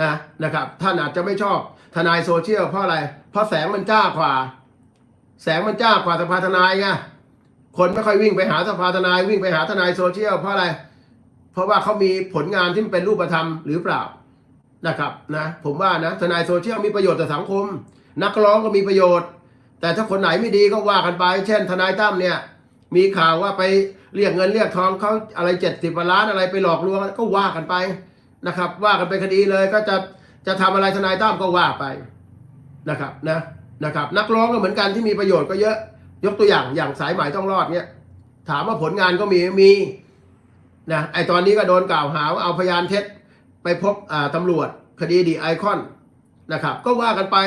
นะนะครับ ท่านอาจจะไม่ชอบทนายโซเชียลเพราะอะไร เพราะแสงมันจ้ากว่า แสงมันจ้ากว่าสภาทนายไงคนไม่ค่อยวิ่งไปหาสภาทนายวิ่งไปหาทนายโซเชียลเพราะอะไร เพราะว่าเขามีผลงานที่เป็นรูปธรรมหรือเปล่านะครับนะผมว่านะทนายโซเชียลมีประโยชน์ต่อสังคม นักร้องก็มีประโยชน์ แต่ถ้าคนไหนไม่ดีก็ว่ากันไป เช่น ทนายตั้มเนี่ย มีข่าวว่าไปเรียกเงินเรียกทองเขาอะไรเจ็ดสิบล้านอะไรไปหลอกลวงก็ว่ากันไป นะครับ ว่ากันเป็นคดีเลยก็จะจะทำอะไรทนายตั้มก็ว่าไปนะครับนะนะครับ นักร้องก็เหมือนกันที่มีประโยชน์ก็เยอะ ยกตัวอย่างอย่างสายหมายต้องรอดเนี่ยถามว่าผลงานก็มีมีนะไอตอนนี้ก็โดนกล่าวหาว่าเอาพยานเท็จไปพบตำรวจคดีดีไอคอนนะครับ ก็ว่ากันไป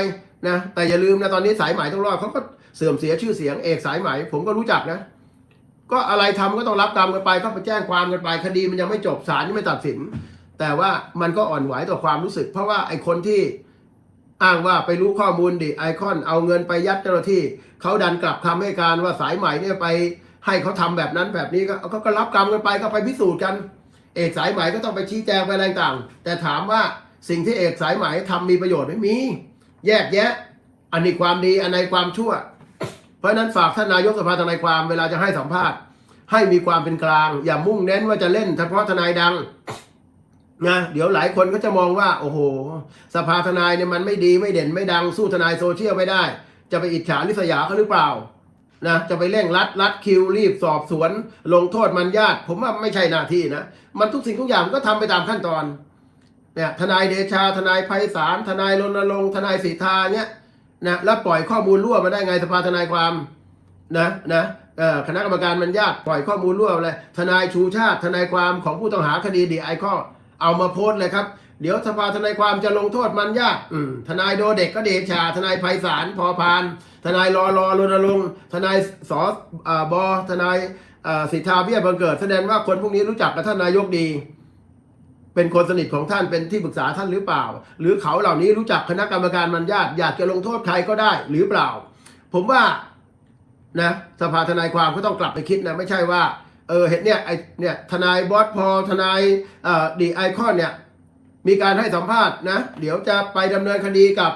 นะแต่อย่าลืมนะตอนนี้สายหมายต้องรอดเขาก็เสื่อมเสียชื่อเสียงเอกสายหมายผมก็รู้จักนะ ก็อะไรทำก็ต้องรับกรรมกันไปเขาไปแจ้งความกันไป คดีมันยังไม่จบศาลยังไม่ตัดสิน แต่ว่ามันก็อ่อนไหวต่อความรู้สึก เพราะว่าไอ้คนที่อ้างว่าไปรู้ข้อมูลดิไอคอนเอาเงินไปยัดเจ้าหน้าที่เขาดันกลับคำให้การว่าสายใหม่เนี่ยไปให้เขาทำแบบนั้นแบบนี้ก็เขาก็รับกรรมกันไปก็ไปพิสูจน์กัน เอกสายไหมก็ต้องไปชี้แจงไปอะไรต่าง แต่ถามว่าสิ่งที่เอกสายไหมทำมีประโยชน์ไหม่มี แยกแยะ อันนี้ความดีอันไหนความชั่ว เพราะนั้นฝากท่านนายกสภาทนายความเวลาจะให้สัมภาษณ์ ให้มีความเป็นกลาง อย่ามุ่งเน้นว่าจะเล่นเฉพาะทนายดัง นะเดี๋ยวหลายคนก็จะมองว่า โอ้โห สภาทนายเนี่ยมันไม่ดีไม่เด่นไม่ดังสู้ทนายโซเชียลไม่ได้ จะไปอิจฉาริษยาเขาหรือเปล่านะจะไปเร่งรัดรัดคิวรีบสอบสวน ลงโทษมันญาติ ผมว่าไม่ใช่หน้าที่นะมันทุกสิ่งทุกอย่างมันก็ทำไปตามขั้นตอนเนี่ยทนายเดชาทนายไพศาลทนายรณรงค์ทนายสีทธาเนี่ยนะแล้วปล่อยข้อมูลรั่วมาได้ไงสภาทนายความนะนะคณะกรรมการมันญาติปล่อยข้อมูลรั่วเลยทนายชูชาติ ทนายความของผู้ต้องหาคดีดีไอคอ เอามาโพสต์เลยครับ เดี๋ยวสภาทนายความจะลงโทษมันยากทนายโดเด็กก็เดชา ทนายไพศาลพอพาน ทนายรอรอรณรงค์ทนายสออ่าบอทนายอ่าสิทธาเบี้ยบังเกิด แสดงว่าคนพวกนี้รู้จักกับท่านนายกดี เป็นคนสนิทของท่านเป็นที่ปรึกษาท่านหรือเปล่า หรือเขาเหล่านี้รู้จักคณะกรรมการมันญาติอยากจะลงโทษใครก็ได้หรือเปล่า ผมว่านะสภาทนายความก็ต้องกลับไปคิดนะไม่ใช่ว่า เออเห็นเนี่ยไอเนี่ยทนายบอสพอทนายเอ่อดีไอคอนเนี่ยมีการให้สัมภาษณ์นะ เดี๋ยวจะไปดำเนินคดีกับ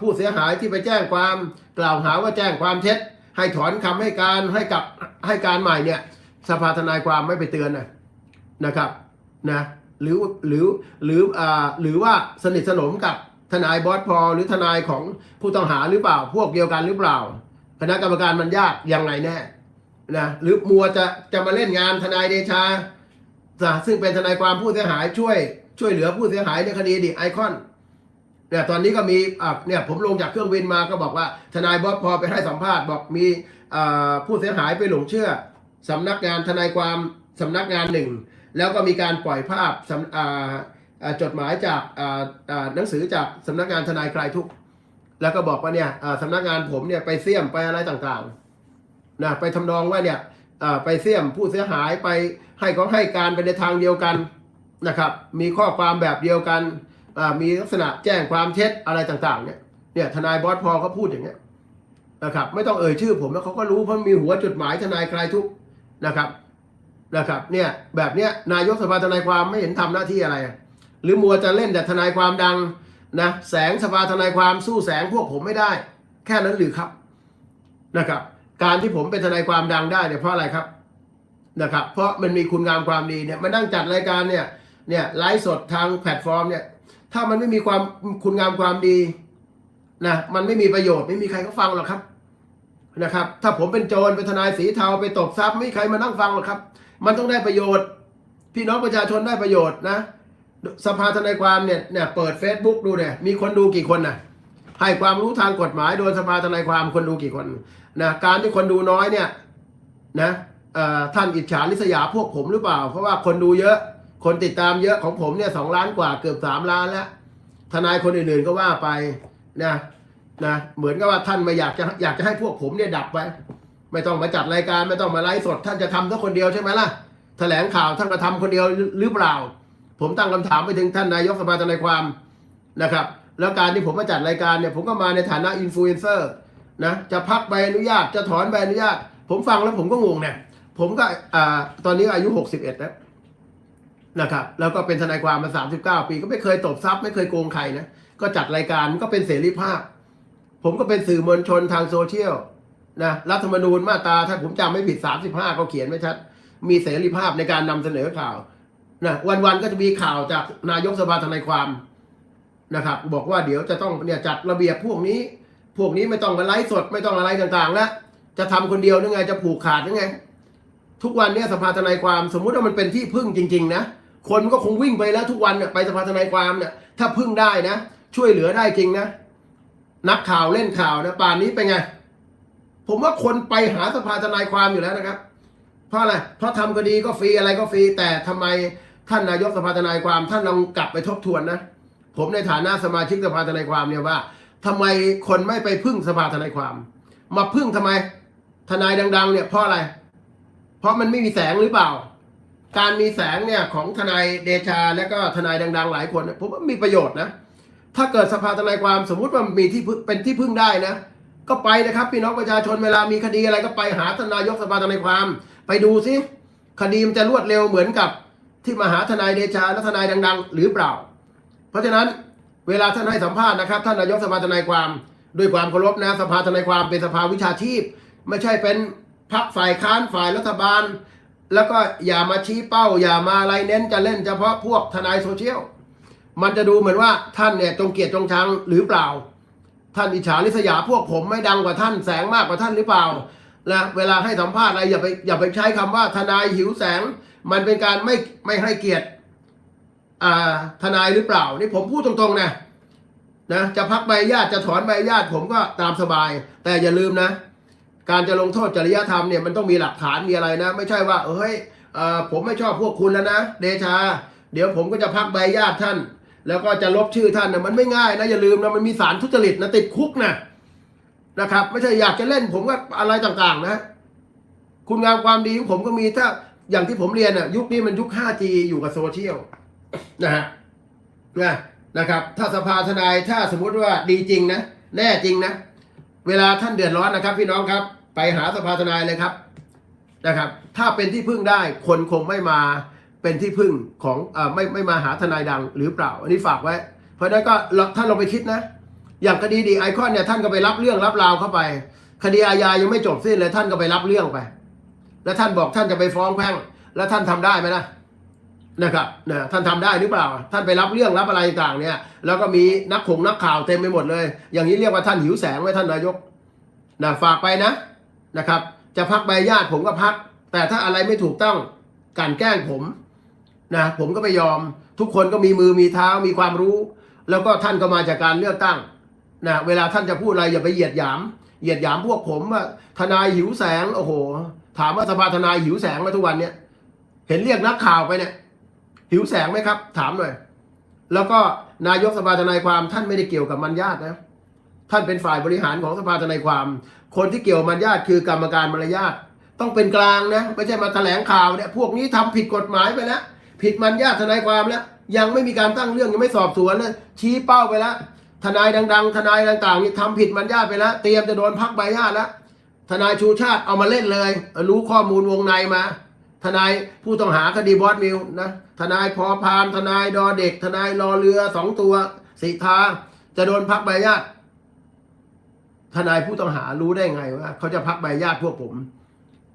ผู้เสียหายที่ไปแจ้งความกล่าวหาว่าแจ้งความเท็จ ให้ถอนคำให้การให้กับให้การใหม่เนี่ยสภาทนายความไม่ไปเตือนนะนะครับนะหรือหรือหรืออ่าหรือว่าสนิทสนมกับทนายบอสพอหรือทนายของผู้ต้องหาหรือเปล่าพวกเดียวกันหรือเปล่า คณะกรรมการมันยากยังไงแน่ นะหรือมัวจะจะมาเล่นงานทนายเดชา ซึ่งเป็นทนายความผู้เสียหายช่วย ช่วยเหลือผู้เสียหายในคดีดิไอคอนเนี่ยตอนนี้ก็มีอะเนี่ยผมลงจากเครื่องบินมาก็บอกว่า ทนายบอสพอไปให้สัมภาษณ์บอกมีอ่าผู้เสียหายไปหลงเชื่อสำนักงานทนายความสำนักงานหนึ่ง แล้วก็มีการปล่อยภาพอ่าจดหมายจากหนังสือจากสำนักงานทนายคลายทุกข์แล้วก็บอกว่าเนี่ยอ่าสำนักงานผมเนี่ยไปเสี่ยมไปอะไรต่างๆ นะไปทำนองว่าเนี่ยไปเสี่ยมผู้เสียหายไปให้เขาให้การไปในทางเดียวกันนะครับ มีข้อความแบบเดียวกันมีลักษณะแจ้งความเท็จอะไรต่างๆเนี่ยเนี่ยทนายบอสพอเขาพูดอย่างเงี้ยนะครับ ไม่ต้องเอ่ยชื่อผมแล้วเขาก็รู้เพราะมีหัวจดหมายทนายคลายทุกนะครับนะครับเนี่ยแบบเนี้ยนายกสภาทนายความไม่เห็นทำหน้าที่อะไร หรือมัวจะเล่นแต่ทนายความดังนะแสงสภาทนายความสู้แสงพวกผมไม่ได้ แค่นั้นหรือครับนะครับ การที่ผมเป็นทนายความดังได้เนี่ยเพราะอะไรครับนะครับ เพราะมันมีคุณงามความดีเนี่ยมันนั่งจัดรายการเนี่ยเนี่ยไลฟ์สดทางแพลตฟอร์มเนี่ยถ้ามันไม่มีความคุณงามความดีนะมันไม่มีประโยชน์ไม่มีใครเขาฟังหรอกครับนะครับ ถ้าผมเป็นโจรเป็นทนายสีเทาไปตบทรัพย์ไม่มีใครมานั่งฟังหรอกครับ มันต้องได้ประโยชน์ พี่น้องประชาชนได้ประโยชน์นะสภาทนายความเนี่ยเนี่ยเปิด Facebook ดูเนี่ยมีคนดูกี่คนนะให้ความรู้ทางกฎหมายโดยสภาทนายความคนดูกี่คน นะการที่คนดูน้อยเนี่ยนะท่านอิจฉาริษยาพวกผมหรือเปล่า เพราะว่าคนดูเยอะ คนติดตามเยอะของผมเนี่ยสองล้านกว่าเกือบสามล้านแล้ว ทนายคนอื่นๆก็ว่าไปนะนะเหมือนกับว่าท่านไม่อยากจะอยากจะให้พวกผมเนี่ยดับไป ไม่ต้องมาจัดรายการไม่ต้องมาไลฟ์สด ท่านจะทำแค่คนเดียวใช่ไหมล่ะแถลงข่าวท่านก็ทำคนเดียวหรือเปล่า ผมตั้งคำถามไปถึงท่านนายกสภาทนายความนะครับ แล้วการที่ผมมาจัดรายการเนี่ยผมก็มาในฐานะอินฟลูเอนเซอร์ นะจะพักใบอนุญาตจะถอนใบอนุญาต ผมฟังแล้วผมก็งงเนี่ยผมก็อ่าตอนนี้อายุหกสิบเอ็ดแล้วนะครับแล้วก็เป็นทนายความมา 39 ปี ก็ไม่เคยตบทรัพย์ไม่เคยโกงใครนะก็จัดรายการก็เป็นเสรีภาพ ผมก็เป็นสื่อมวลชนทางโซเชียลนะรัฐธรรมนูญมาตราถ้าผมจำไม่ผิด 35ก็เขียนไว้ชัด มีเสรีภาพในการนำเสนอข่าวนะวันๆก็จะมีข่าวจากนายกสภาทนายความนะครับ บอกว่าเดี๋ยวจะต้องเนี่ยจัดระเบียบพวกนี้ พวกนี้ไม่ต้องมาไลฟ์สดไม่ต้องอะไรต่างๆแล้วจะทำคนเดียวนึงไงจะผูกขาดนึงไง ทุกวันนี่ยสภาทนายความสมมุติว่ามันเป็นที่พึ่งจริง ๆ นะคนมันก็คงวิ่งไปแล้วทุกวันเนี่ยไปสภาทนายความเนี่ยถ้าพึ่งได้นะ ช่วยเหลือได้จริงนะ นักข่าวเล่นข่าวนะป่านนี้เป็นไง ผมว่าคนไปหาสภาทนายความอยู่แล้วนะครับ เพราะอะไรเพราะทำคดีก็ฟรีอะไรก็ฟรี แต่ทำไมท่านนายกสภาทนายความ ท่านลองกลับไปทบทวนนะ ผมในฐานะสมาชิกสภาทนายความเนี่ยว่า ทำไมคนไม่ไปพึ่งสภาทนายความ มาพึ่งทำไม ทนายดัง ๆ เนี่ยเพราะอะไร เพราะมันไม่มีแสงหรือเปล่า การมีแสงเนี่ยของทนายเดชาและก็ทนายดัง ๆ หลายคนผมว่ามีประโยชน์นะ ถ้าเกิดสภาทนายความสมมุติว่ามีที่พึ่งเป็นที่พึ่งได้นะ ก็ไปนะครับพี่น้องประชาชนเวลามีคดีอะไรก็ไปหาทนายกสภาทนายความ ไปดูซิคดีมันจะรวดเร็วเหมือนกับที่มาหาทนายเดชาและทนายดัง ๆ หรือเปล่า เพราะฉะนั้น เวลาท่านให้สัมภาษณ์นะครับท่านนายกสภาทนายความด้วยความเคารพนะสภาทนายความเป็นสภาวิชาชีพ ไม่ใช่เป็นพรรคฝ่ายค้านฝ่ายรัฐบาล แล้วก็อย่ามาชี้เป้า อย่ามาอะไรเน้นจะเล่นเฉพาะพวกทนายโซเชียลมันจะดูเหมือนว่าท่านเนี่ยจงเกียรติจงชังหรือเปล่า ท่านอิจฉาริษยาพวกผมไม่ดังกว่าท่านแสงมากกว่าท่านหรือเปล่านะเวลาให้สัมภาษณ์อะไรอย่าไปอย่าไปใช้คำว่าทนายหิวแสง มันเป็นการไม่ไม่ให้เกียรติ ทนายหรือเปล่า นี่ผมพูดตรงๆนะนะจะพักใบญาติจะถอนใบญาติผมก็ตามสบาย แต่อย่าลืมนะ การจะลงโทษจริยธรรมเนี่ยมันต้องมีหลักฐานมีอะไรนะ ไม่ใช่ว่าเอ้ยเอ่อผมไม่ชอบพวกคุณแล้วนะเดชา เดี๋ยวผมก็จะพักใบญาติท่าน แล้วก็จะลบชื่อท่านนะมันไม่ง่ายนะอย่าลืมนะมันมีสารทุจริตนะติดคุกนะนะครับ ไม่ใช่อยากจะเล่นผมก็อะไรต่างๆนะ คุณงามความดีของผมก็มีถ้าอย่างที่ผมเรียนน่ะยุคนี้มันยุค 5G อยู่กับโซเชียล นะฮะนะนะครับ ถ้าสภาทนายถ้าสมมุติว่าดีจริงนะแน่จริงนะเวลาท่านเดือดร้อนนะครับ พี่น้องครับ ไปหาสภาทนายเลยครับนะครับ ถ้าเป็นที่พึ่งได้คนคงไม่มาเป็นที่พึ่งของเออไม่ไม่มาหาทนายดังหรือเปล่า อันนี้ฝากไว้ เพราะนั้นก็ท่านลองไปคิดนะ อย่างคดีดีไอคอนเนี่ยท่านก็ไปรับเรื่องรับราวเข้าไป คดีอาญายังไม่จบสิ้นเลยท่านก็ไปรับเรื่องไป แล้วท่านบอกท่านจะไปฟ้องแพ่งแล้วท่านทำได้ไหมนะ นะครับนะท่านทำได้หรือเปล่า ท่านไปรับเรื่องรับอะไรต่างเนี่ย แล้วก็มีนักขงนักข่าวเต็มไปหมดเลย อย่างนี้เรียกว่าท่านหิวแสงไหมท่านนายกนะฝากไปนะนะครับ จะพักใบญาติผมก็พัก แต่ถ้าอะไรไม่ถูกต้องกลันแกล้งผมนะผมก็ไม่ยอม ทุกคนก็มีมือมีเท้ามีความรู้ แล้วก็ท่านก็มาจากการเลือกตั้งนะเวลาท่านจะพูดอะไรอย่าไปเหยียดหยาม เหยียดหยามพวกผมว่าทนายหิวแสงโอ้โห ถามว่าสภาทนายหิวแสงไหมาทุกวันเนี่ยเห็นเรียกนักข่าวไปเนี่ย หิวแสงไหมครับ ถามหน่อย แล้วก็นายกสภาทนายความท่านไม่ได้เกี่ยวกับมันญาตินะท่านเป็นฝ่ายบริหารของสภาทนายความ คนที่เกี่ยวมันญาติคือกรรมการมารยาทต้องเป็นกลางนะไม่ใช่มาแถลงข่าวเนี่ยพวกนี้ทำผิดกฎหมายไปแล้วผิดมันญาติทนายความแล้วยังไม่มีการตั้งเรื่องยังไม่สอบสวนเลยชี้เป้าไปแล้วทนายดัง ๆ ทนายต่างๆนี่ทำผิดมันญาติไปแล้วเตรียมจะโดนพักใบญาติแล้วทนายชูชาติเอามาเล่นเลย รู้ข้อมูลวงในมา ทนายผู้ต้องหาคดีบอสมิวนะทนายพอพานทนายดอเด็ก ทนายรอเรือสองตัวสิทาจะโดนพักใบญาติทนายผู้ต้องหารู้ได้ไงว่าเขาจะพักใบญาติพวกผม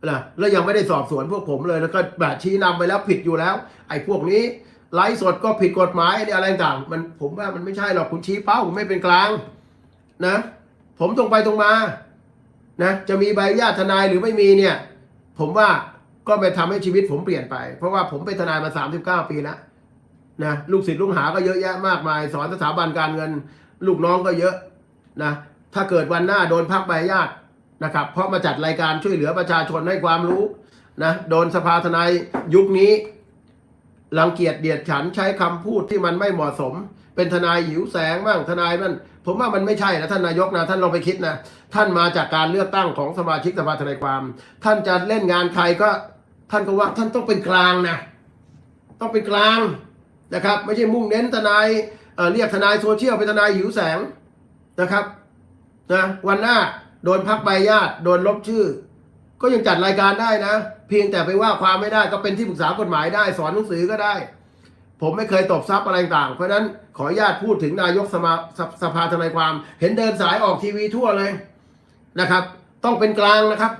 นะแล้วยังไม่ได้สอบสวนพวกผมเลย แล้วก็แบบชี้นำไปแล้วผิดอยู่แล้ว ไอ้พวกนี้ไลฟ์สดก็ผิดกฎหมายอะไรต่างมันผมว่ามันไม่ใช่หรอกคุณชี้เป้าผมไม่เป็นกลาง นะ ผมตรงไปตรงมา นะ จะมีใบญาติทนายหรือไม่มีเนี่ย ผมว่า ก็ไปทำให้ชีวิตผมเปลี่ยนไป เพราะว่าผมเป็นทนายมา 39 ปีแล้วนะลูกศิษย์ลูกหาก็เยอะแยะมากมาย สอนสถาบันการเงิน ลูกน้องก็เยอะนะถ้าเกิดวันหน้าโดนพักใบญาตินะครับ เพราะมาจัดรายการช่วยเหลือประชาชนให้ความรู้นะโดนสภาทนายยุคนี้รังเกียจเดียดฉันใช้คำพูดที่มันไม่เหมาะสม เป็นทนายหิวแสงบ้างทนายมันผมว่ามันไม่ใช่นะท่านนายกนะท่านลองไปคิดนะท่านมาจากการเลือกตั้งของสมาชิกสภาทนายความ ท่านจะเล่นงานใครก็ ท่านก็ว่าท่านต้องเป็นกลางนะต้องเป็นกลางนะครับ ไม่ใช่มุ่งเน้นทนายเออเรียกทนายโซเชียลเป็นทนายหิวแสงนะครับนะวันหน้าโดนพักใบญาติโดนลบชื่อ ก็ยังจัดรายการได้นะ เพียงแต่ไปว่าความไม่ได้ก็เป็นที่ปรึกษากฎหมายได้ สอนหนังสือก็ได้ ผมไม่เคยตบซับอะไรต่างเพราะฉะนั้น ขออนุญาตพูดถึงนายกสมาสสภาทนายความ เห็นเดินสายออกทีวีทั่วเลยนะครับ ต้องเป็นกลางนะครับ